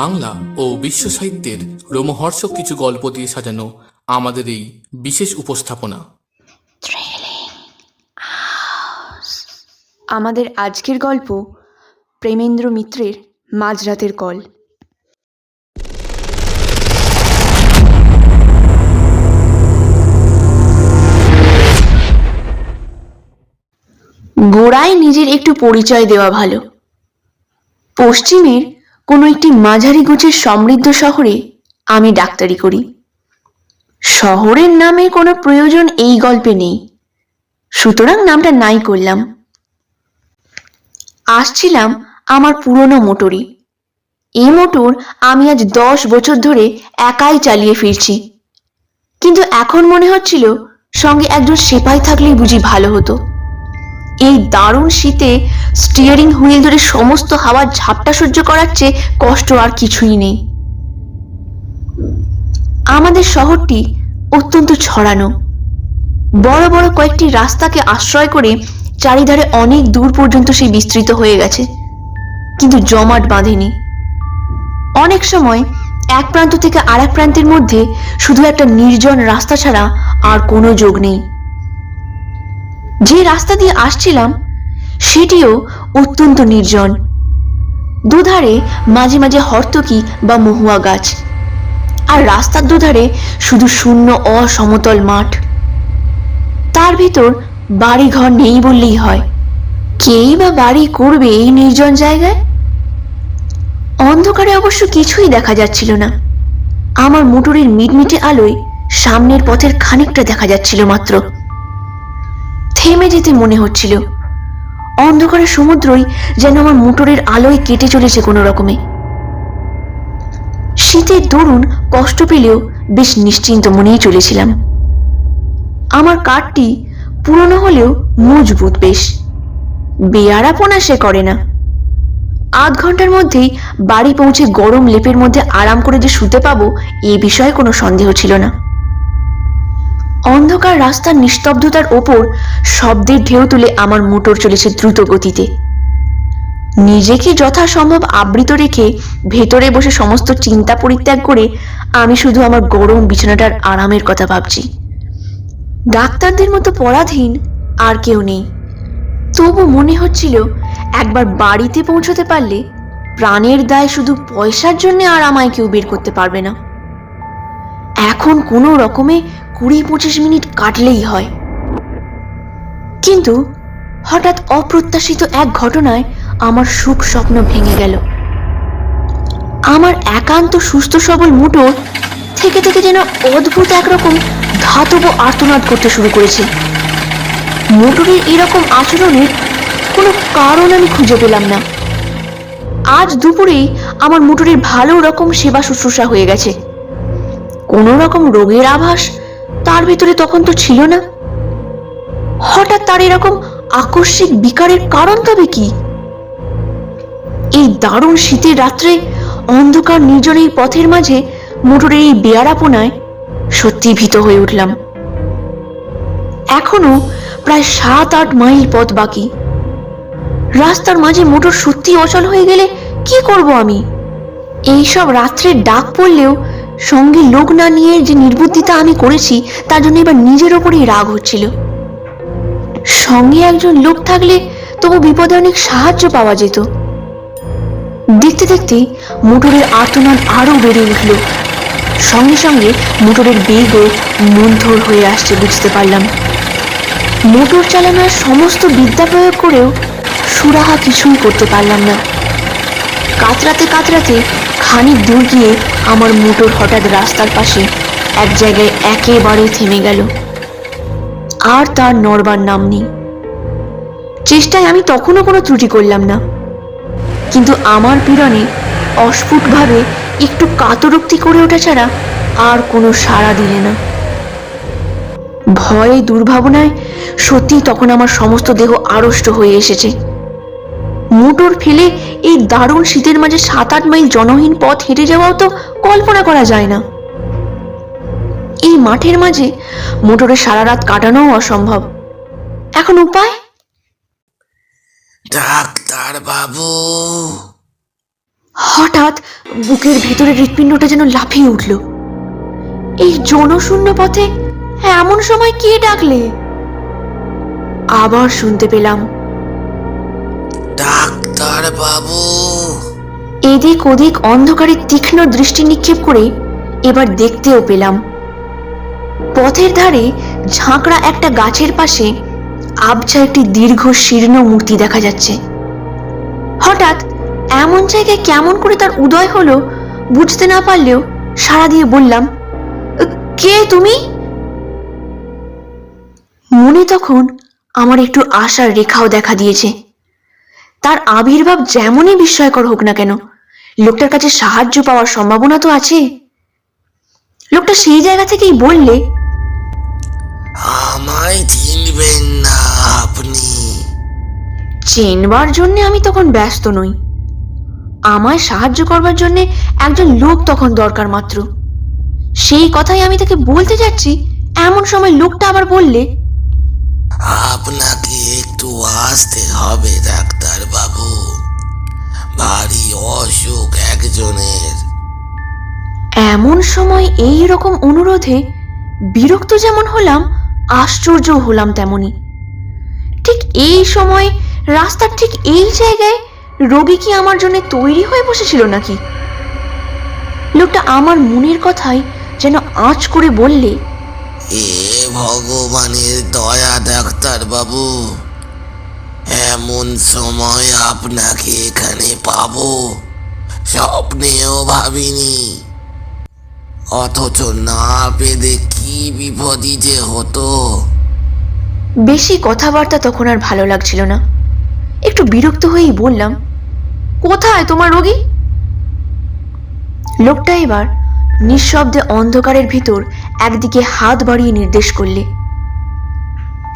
বাংলা ও বিশ্ব সাহিত্যের রোমহর্ষক কিছু গল্প দিয়ে সাজানো আমাদের এই বিশেষ উপস্থাপনা। আমাদের আজকের গল্প প্রেমেন্দ্র মিত্রের মাঝরাতের কল। গোড়ায় নিজের একটু পরিচয় দেওয়া ভালো। পশ্চিমের কোনো একটি মাঝারি গোছের সমৃদ্ধ শহরে আমি ডাক্তারি করি। শহরের নামে কোনো প্রয়োজন এই গল্পে নেই। সুতরাং নামটা নাই করলাম। আসছিলাম আমার পুরনো মোটরই এই মোটর আমি আজ দশ বছর ধরে একাই চালিয়ে ফিরছি। কিন্তু এখন মনে হচ্ছিল সঙ্গে একজন সেপাই থাকলেই বুঝি ভালো হতো। এই দারুণ শীতে স্টিয়ারিং হুইল ধরে সমস্ত হাওয়ার ঝাপটা সহ্য করার চেয়ে কষ্ট আর কিছুই নেই। আমাদের শহরটি অত্যন্ত ছড়ানো। বড় বড় কয়েকটি রাস্তাকে আশ্রয় করে চারিধারে অনেক দূর পর্যন্ত সেই বিস্তৃত হয়ে গেছে, কিন্তু জমাট বাঁধেনি। অনেক সময় এক প্রান্ত থেকে আর এক প্রান্তের মধ্যে শুধু একটা নির্জন রাস্তা ছাড়া আর কোনো যোগ নেই। যে রাস্তা দিয়ে আসছিলাম সেটিও অত্যন্ত নির্জন। দুধারে মাঝে মাঝে হর্তকি বা মহুয়া গাছ। আর রাস্তার দুধারে শুধু শূন্য অসমতল মাঠ। তার ভিতর বাড়ি ঘর নেই বললেই হয়। কেই বা বাড়ি করবে এই নির্জন জায়গায়? অন্ধকারে অবশ্য কিছুই দেখা যাচ্ছিল না। আমার মোটরের মিটমিটে আলোয় সামনের পথের খানিকটা দেখা যাচ্ছিল মাত্র। থেমে যেতে মনে হচ্ছিল। অন্ধকারের সমুদ্রই যেন আমার মোটরের আলোয় কেটে চলেছে কোনো রকমে শীতের দরুন কষ্ট পেলেও বেশ নিশ্চিন্ত মনেই চলেছিলাম। আমার কাঠটি পুরনো হলেও মজবুত বেশ। বেয়ারাপনা সে করে না। আধ ঘণ্টার মধ্যেই বাড়ি পৌঁছে গরম লেপের মধ্যে আরাম করে যে শুতে পাবো এ বিষয়ে কোনো সন্দেহ ছিল না। অন্ধকার রাস্তার নিস্তব্ধতার ওপর শব্দের ঢেউ তুলে আমার মোটর চলেছে দ্রুত গতিতে। নিজেকে যথাসম্ভব আবৃত রেখে ভেতরে বসে সমস্ত চিন্তা পরিত্যাগ করে আমি শুধু আমার গরম বিছানাটার আরামের কথা ভাবছি। ডাক্তারদের মতো পরাধীন আর কেউ নেই। তবু মনে হচ্ছিল একবার বাড়িতে পৌঁছতে পারলে প্রাণের দায় শুধু পয়সার জন্য আর আমায় কেউ বের করতে পারবে না। এখন কোনো রকমে কুড়ি পঁচিশ মিনিট কাটলেই হয়। কিন্তু হঠাৎ অপ্রত্যাশিত এক ঘটনায় আমার সুখ স্বপ্ন ভেঙে গেল। আমার একান্ত সুস্থ সবল মুঠোর থেকে থেকে যেন অদ্ভুত একরকম ধাতব আর্তনাদ করতে শুরু করেছে। মোটরের এরকম আচরণের কোনো কারণ আমি খুঁজে পেলাম না। আজ দুপুরেই আমার মোটরের ভালো রকম সেবা শুশ্রূষা হয়ে গেছে। কোনো রকম রোগের আভাস তার ভিতরে তখন তো ছিল না। হঠাৎ তার এরকম আকস্মিক বিকারের কারণ তবে কি? এই দারুণ শীতের রাত্রে অন্ধকার নির্জন এই পথের মাঝে মোটরের এই বেয়ারাপনায় সত্যি ভীত হয়ে উঠলাম। এখনও প্রায় সাত আট মাইল পথ বাকি। রাস্তার মাঝে মোটর সত্যি অচল হয়ে গেলে কি করব আমি? এইসব রাত্রে ডাক পড়লেও সঙ্গে লোক না নিয়ে যে নির্বুদ্ধিতা আমি করেছি, তার জন্য এবার নিজের ওপরেই রাগ হচ্ছিল। সঙ্গে একজন লোক থাকলে তবু বিপদে অনেক সাহায্য পাওয়া যেত। দেখতে দেখতে মোটরের আর্তনাদ আরও বেড়ে উঠল। সঙ্গে সঙ্গে মোটরের বেগও মন্থর হয়ে আসছে বুঝতে পারলাম। মোটর চালানোর সমস্ত বিদ্যা প্রয়োগ করেও সুরাহা কিছুই করতে পারলাম না। কাতরাতে কাতরাতে খানিক দূর গিয়ে আমার মোটর হঠাৎ রাস্তার পাশে এক জায়গায় একেবারে থেমে গেল। আর তার নড়বার নাম নেই। চেষ্টায় আমি তখনও কোনো ত্রুটি করলাম না। কিন্তু আমার পীড়নে অস্ফুটভাবে একটু কাতরোক্তি করে ওঠা ছাড়া আর কোনো সাড়া দিলে না। ভয়ে দুর্ভাবনায় সত্যি তখন আমার সমস্ত দেহ আড়ষ্ট হয়ে এসেছে। মোটর ফেলে এই দারুণ শীতের মাঝে সাত আট মাইল জনহীন পথ হেঁটে যাওয়াও তো কল্পনা করা যায় না। এই মাঠের মাঝে মোটরে সারা রাত কাটানোও অসম্ভব। এখন উপায়? ডাক্তার বাবু। হঠাৎ বুকের ভেতরে হৃৎপিণ্ডটা যেন লাফিয়ে উঠল। এই জনশূন্য পথে এমন সময় কে ডাকলে? আবার শুনতে পেলাম বাবু। এদিক ওদিক অন্ধকারে তীক্ষ্ণ দৃষ্টি নিক্ষেপ করে এবার দেখতেও পেলাম। পথের ধারে ঝাঁকড়া একটা গাছের পাশে আবছা একটি দীর্ঘ শীর্ণ মূর্তি দেখা যাচ্ছে। হঠাৎ এমন জায়গায় কেমন করে তার উদয় হলো বুঝতে না পারলেও সাড়া দিয়ে বললাম, কে তুমি? মনে তখন আমার একটু আশার রেখাও দেখা দিয়েছে। তার আবির্ভাব যেমনই বিস্ময়কর হোক না কেন লোকটার কাছে সাহায্য পাওয়ার সম্ভাবনা তো আছে। লোকটা সেই জায়গা থেকেই বললে আমায় চিনবেন না আপনি। চেনবার জন্য আমি তখন ব্যস্ত নই। আমায় সাহায্য করবার জন্য একজন লোক তখন দরকার মাত্র। সেই কথাই আমি তাকে বলতে যাচ্ছি এমন সময় লোকটা আবার বললে আপনাকে একটু আসতে হবে ডাক্তার বাবু ভারী অসুখ একজনের। এমন সময় এই রকম অনুরোধে বিরক্ত যেমন হলাম, আশ্চর্য হলাম তেমনি। ঠিক এই সময় রাস্তার ঠিক এই জায়গায় রোগী কি আমার জন্য তৈরি হয়ে বসেছিল নাকি? লোকটা আমার মনের কথাই যেন আঁচ করে বললে এ ভগবানের দয়া ডাক্তার বাবু, এমন সময় আপনাকে এখানে পাবো, স্বপ্নেও ভাবিনি। অথচ না পেলে কি বিপদই যে হতো। বেশি কথাবার্তা তখন আর ভালো লাগছিল না। একটু বিরক্ত হয়েই বললাম, কোথায় তোমার রোগী? লোকটা এবার নিঃশব্দে অন্ধকারের ভিতর একদিকে হাত বাড়িয়ে নির্দেশ করলে।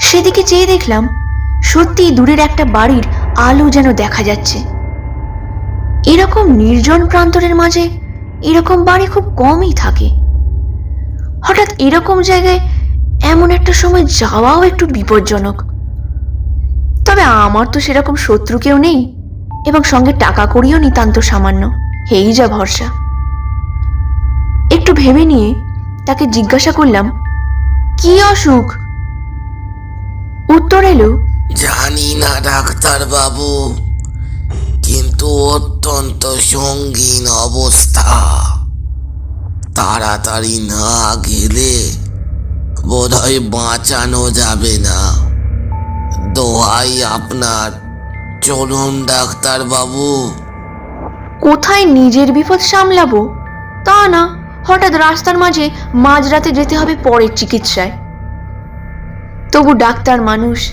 সেদিকে চেয়ে দেখলাম, সত্যিই দূরের একটা বাড়ির আলো যেন দেখা যাচ্ছে। এরকম নির্জন প্রান্তরের মাঝে এরকম বাড়ি খুব কমই থাকে। হঠাৎ এরকম জায়গায় এমন একটা সময় যাওয়াও একটু বিপজ্জনক। তবে আমার তো সেরকম শত্রু কেউ নেই, এবং সঙ্গে টাকা করিও নিতান্ত সামান্য। হেই যা ভরসা। একটু ভেবে নিয়ে তাকে জিজ্ঞাসা করলাম কি অসুখ? উত্তর এলো জানি না ডাক্তার বাবু কিন্তু অত্যন্ত সঙ্গীন অবস্থা। তাড়াতাড়ি না গেলে বোধহয় বাঁচানো যাবে না। দোহাই আপনার। চলুন ডাক্তার বাবু কোথায় নিজের বিপদ সামলাবো? তা না হঠাৎ রাস্তার মাঝে মাঝরাতে যেতে হবে পরের চিকিৎসায়। তবু ডাক্তার মানুষ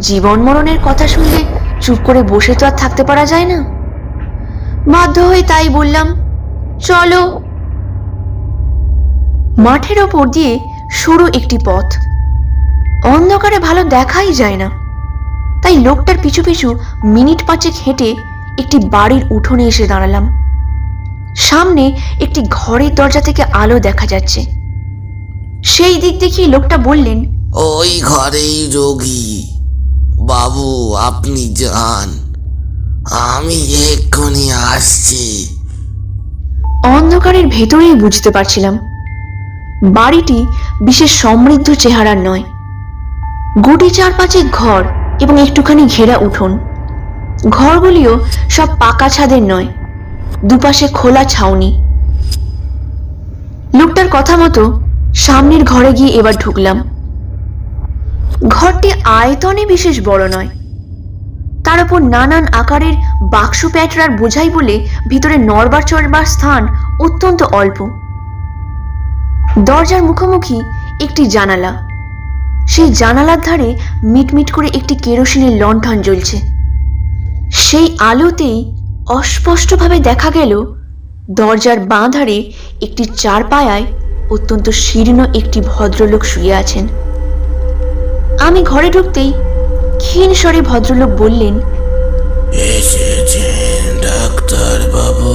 জীবন মরণের কথা শুনলে চুপ করে বসে তো আর থাকতে পারা যায় না। বাধ্য হয়ে তাই বললাম, চলো। মাঠের ওপর দিয়ে সরু একটি পথ। অন্ধকারে ভালো দেখাই যায় না। তাই লোকটার পিছু পিছু মিনিট পাঁচেক হেঁটে একটি বাড়ির উঠোনে এসে দাঁড়ালাম। সামনে একটি ঘরের দরজা থেকে আলো দেখা যাচ্ছে। সেই দিক দেখি লোকটা বললেন ওই ঘরেই রোগী। বাবু আপনি যান। আমি এক্ষুনি আসছি। অন্ধকারের ভেতরেই বুঝতে পারছিলাম বাড়িটি বিশেষ সমৃদ্ধ চেহারার নয়। গুটি চার পাঁচেক ঘর এবং একটুখানি ঘেরা উঠোন। ঘরগুলিও সব পাকা ছাদের নয়। দুপাশে খোলা ছাউনি। লোকটার কথা মতো সামনের ঘরে গিয়ে এবার ঢুকলাম। ঘরটি আয়তনে বিশেষ বড় নয়। তার উপর নানান আকারের বাক্স প্যাটরার বোঝাই বলে ভিতরে নড়বার চড়বার স্থান অত্যন্ত অল্প। দরজার মুখোমুখি একটি জানালা। সেই জানালার ধারে মিটমিট করে একটি কেরোসিনের লণ্ঠন জ্বলছে। সেই আলোতেই অস্পষ্টভাবে দেখা গেল দরজার বাঁ ধারে একটি চার পায়ায় অত্যন্ত শীর্ণ একটি ভদ্রলোক শুয়ে আছেন। আমি ঘরে ঢুকতেই ক্ষীণ স্বরে ভদ্রলোক বললেন এসেছেন ডাক্তার বাবু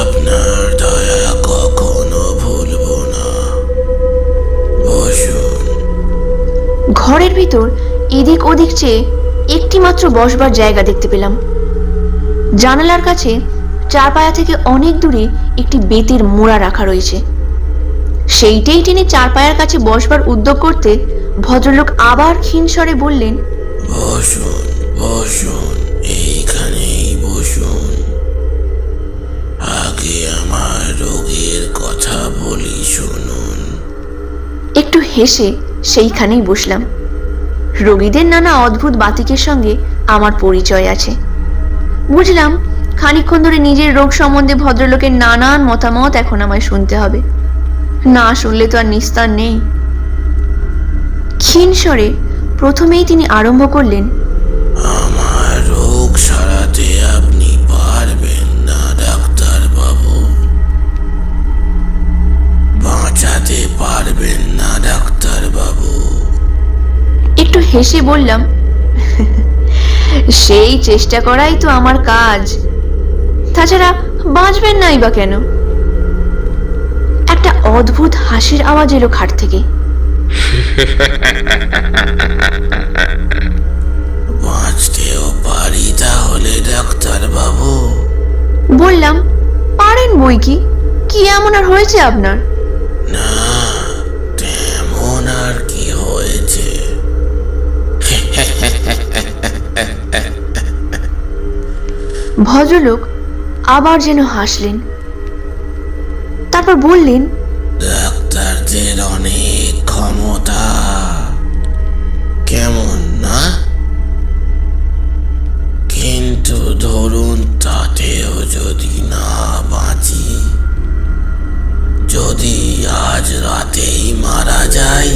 আপনার দয়া কখনো ভুলবো না। বসুন। ঘরের ভিতর এদিক ওদিক চেয়ে একটি মাত্র বসবার জায়গা দেখতে পেলাম। জানালার কাছে চারপায়া থেকে অনেক দূরে একটি বেতের মোড়া রাখা রয়েছে। সেইটাই তিনি চারপায়ার কাছে বসবার উদ্যোগ করতে ভদ্রলোক আবার ক্ষীণ স্বরে বললেন বসুন বসুন এইখানেই বসুন। আগে আমার রোগের কথা বলি শুনুন। একটু হেসে সেইখানেই বসলাম। রোগীদের নানা অদ্ভুত বাতিকের সঙ্গে আমার পরিচয় আছে। বুঝলাম খানিক্ষণ ধরে নিজের রোগ সম্বন্ধে ভদ্রলোকের নানান মতামত এখন আমায় শুনতে হবে। না শুনলে তো আর নিস্তার নেই। ক্ষীণ স্বরে প্রথমেই তিনি আরম্ভ করলেন একটু হেসে বললাম সেই চেষ্টা করাই তো আমার কাজ। তাছাড়া বাঁচবেন নাই বা কেন? একটা অদ্ভুত হাসির আওয়াজ এলো খাট থেকে। বাঁচতেও পারি তাহলে ডাক্তার বাবু বললাম পারেন বই কি? কি এমন আর হয়েছে আপনার? না ভদ্রলোক আবার যেন হাসলেন। তারপর বললেন ডাক্তারদের অনেক ক্ষমতা। কেমন না? কিন্তু ধরুন তাতেও যদি না বাঁচি যদি আজ রাতেই মারা যাই।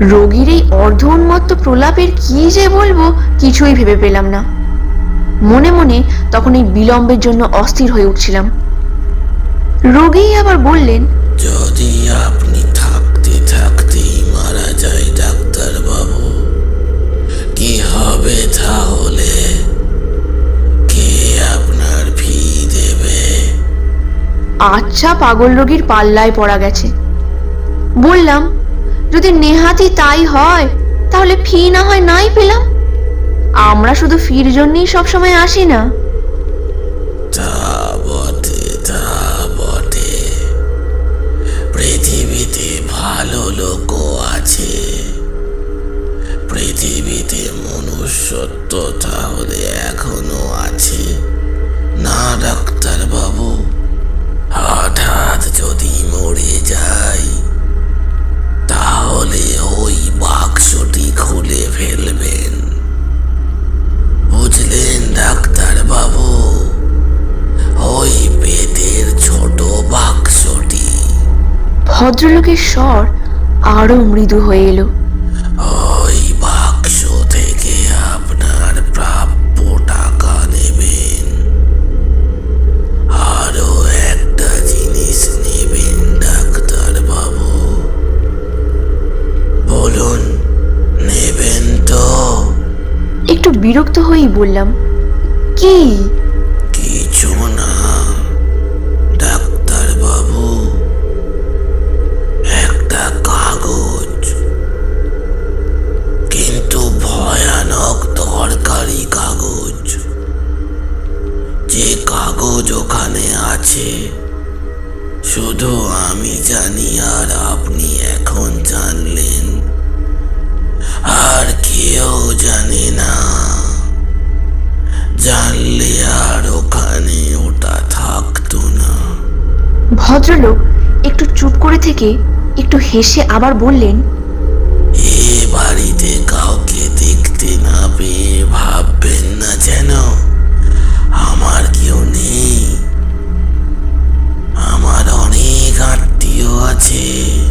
রোগীর এই অর্ধ উন্মত্ত প্রলাপের কি যে বলব কিছুই ভেবে পেলাম না। মনে মনে তখন এই বিলম্বের জন্য অস্থির হয়ে উঠছিলাম। রোগী আবার বললেন যদি আপনি থাকতে থাকতেই মারা যায় ডাক্তার বাবু কি হবে তাহলে? কে আপনার ফি দেবে? আচ্ছা পাগল রোগীর পাল্লায় পড়া গেছে। বললাম যদি নেহাতি তাই হয় তাহলে ফি না হয় নাই পেলাম? আমরা শুধু ফির জন্যই সবসময় আসি না। তা বটে পৃথিবীতে ভালো লোকও আছে। পৃথিবীতে তাহলে এখনও আছে। না ডাক্তার ভদ্রলোকের স্বর আরও মৃদু হয়ে এলো। ওই বাক্স থেকে আপনার প্রাপ্য টাকা নেবেন। আরও একটা জিনিস নেবেন ডাক্তার বাবু বলুন নেবেন তো। একটু বিরক্ত হয়েই বললাম কি? কাগজ ওখানে আছে। শুধু আমি জানি আর আপনি এখন জানলেন। আর কেউ জানে না। জানলে আর ওখানে ওটা থাকতো না। ভদ্রলোক একটু চুপ করে থেকে একটু হেসে আবার বললেন এ বাড়িতে কাউকে দেখতে না পেয়ে ভাববেন না যেন। আমার কেউ নেই। আমার অনেক আত্মীয় আছে।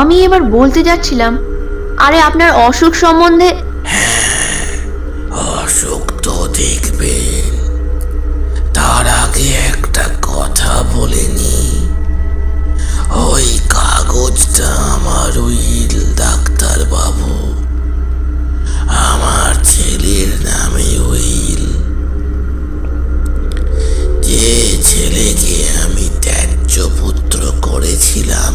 আমি এবার বলতে যাচ্ছিলাম, আরে আপনার অসুখ সম্বন্ধে অসুখ তো দেখবেন। তার আগে একটা কথা বলেনি ওই কাগজটা আমার উইল ডাক্তার বাবু আমার ছেলের নামে উইল যে ছেলেকে আমি ত্যায্য পুত্র করেছিলাম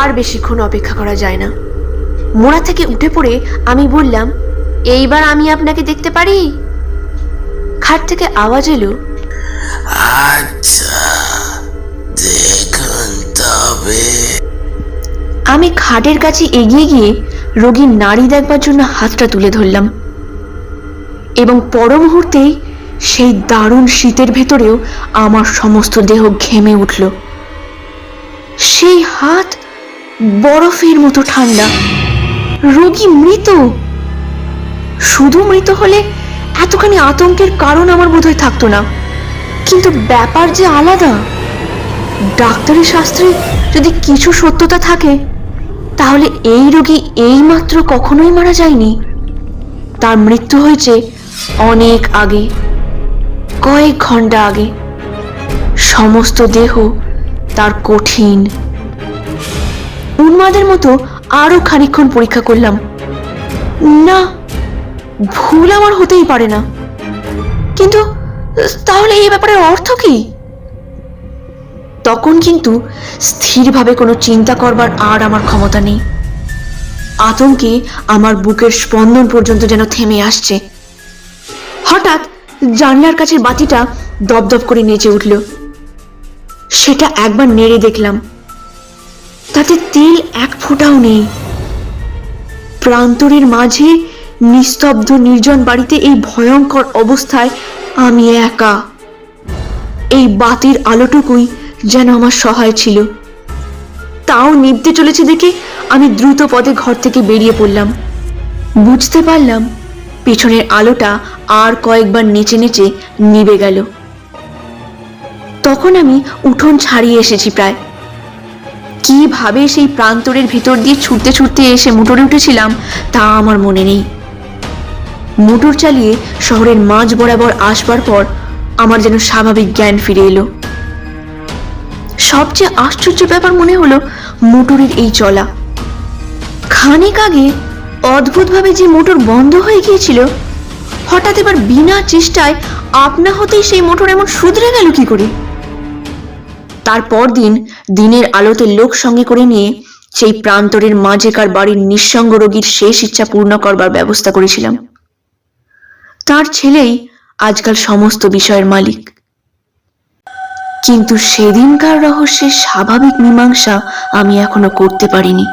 আর বেশিক্ষণ অপেক্ষা করা যায় না। মোড়া থেকে উঠে পড়ে আমি বললাম, এইবার আমি আপনাকে দেখতে পারি? খাট থেকে আওয়াজ এলো, আমি খাটের কাছে এগিয়ে গিয়ে রোগীর নাড়ি দেখবার জন্য হাতটা তুলে ধরলাম এবং পর মুহূর্তেই সেই দারুণ শীতের ভেতরেও আমার সমস্ত দেহ ঘেমে উঠল। সেই হাত বরফের মতো ঠান্ডা। রোগী মৃত? শুধু মৃত হলে এতখানি আতঙ্কের কারণ আমার বোধহয় থাকতো না। কিন্তু ব্যাপার যে আলাদা। ডাক্তারি শাস্ত্রে যদি কিছু সত্যতা থাকে, তাহলে এই রোগী এইমাত্র কখনোই মারা যায়নি। তার মৃত্যু হয়েছে অনেক আগে, কয়েক ঘণ্টা আগে। সমস্ত দেহ তার কঠিন উন্মাদের মতো আরও খানিকক্ষণ পরীক্ষা করলাম। না, ভুল আমার হতেই পারে না। কিন্তু, তাহলে এই ব্যাপারে অর্থ কি? তখন কিন্তু স্থিরভাবে কোনো চিন্তা করবার আর আমার ক্ষমতা নেই। আতঙ্কে আমার বুকের স্পন্দন পর্যন্ত যেন থেমে আসছে। হঠাৎ জানলার কাছের বাতিটা দপদপ করে নেচে উঠল। সেটা একবার নেড়ে দেখলাম। তাতে তেল এক ফোঁটাও নেই। প্রান্তরের মাঝে নিস্তব্ধ নির্জন বাড়িতে এই ভয়ঙ্কর অবস্থায় আমি একা। এই বাতির আলোটুকুই যেন আমার সহায় ছিল। তাও নিভতে চলেছে দেখে আমি দ্রুত পদে ঘর থেকে বেরিয়ে পড়লাম। বুঝতে পারলাম পেছনের আলোটা আর কয়েকবার নেচে নেচে নিভে গেল। তখন আমি উঠোন ছাড়িয়ে এসেছি প্রায়। কীভাবে সেই প্রান্তরের ভিতর দিয়ে ছুটতে ছুটতে এসে মোটরে উঠেছিলাম, তা আমার মনে নেই। মোটর চালিয়ে শহরের মাঝ বরাবর আসবার পর আমার যেন স্বাভাবিক জ্ঞান ফিরে এলো। সবচেয়ে আশ্চর্য ব্যাপার মনে হলো মোটরের এই চলা। খানিক আগে অদ্ভুতভাবে যে মোটর বন্ধ হয়ে গিয়েছিল, হঠাৎ এবার বিনা চেষ্টায় আপনা হতেই সেই মোটর এমন শুধরে গেল কি করে? তারপর দিন দিনের আলোতে লোক সঙ্গে করে নিয়ে সেই প্রান্তরের মাঝেকার বাড়ির নিঃসঙ্গ রোগীর শেষ ইচ্ছা পূর্ণ করবার ব্যবস্থা করেছিলাম। তার ছেলেই আজকাল সমস্ত বিষয়ের মালিক। কিন্তু সেদিনকার রহস্যের স্বাভাবিক মীমাংসা আমি এখনও করতে পারিনি।